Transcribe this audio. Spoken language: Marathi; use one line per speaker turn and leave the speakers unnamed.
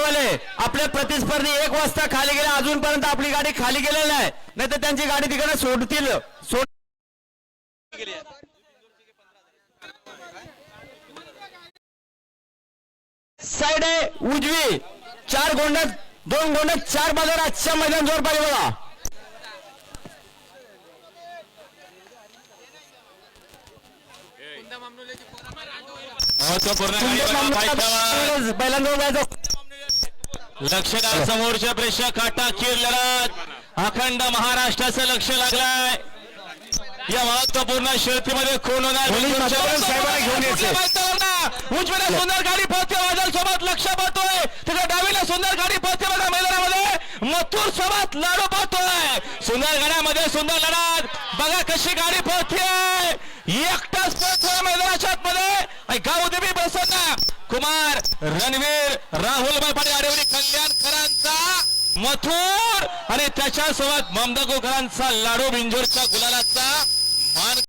वाले आपले प्रतिस्पर्धी एक वाजता खाली गेले अजूनपर्यंत आपली गाडी खाली गेलेली नाही. नाही तर त्यांची गाडी तिकडे सोडतील. सोड साइड आहे उजवी. चार गोंड्यात दोन गोंड्यात चार बाजार आजच्या मैदान जोर पाहिजे बघा.
महत्त्वपूर्ण गाडी बघा,
जायचं
लक्षदार समोरच्या प्रेक्षक काटा किर लढत. अखंड महाराष्ट्राचं लक्ष लागलाय. या महत्त्वपूर्ण शर्तीमध्ये कोण होणार. उजवीला सुंदर गाडी पळते वादळ सोबत लक्ष पाहतोय तिकडे डावीला सुंदर गाडी पळते बघा मैदानामध्ये. मथुर सोबत लाडू पाहतोय सुंदर गाड्यामध्ये सुंदर लढत. बघा कशी गाडी पळते एकटाच पळतोय मैदानाच्या आतमध्ये. गाव देवी प्रसन्न कुमार रणवीर राहुल पाटील आरेवली कल्याणकरांचा मथुर! आणि त्याच्यासोबत ममदागोकरांचा लाडू बिंजोरच्या गुलालाचा.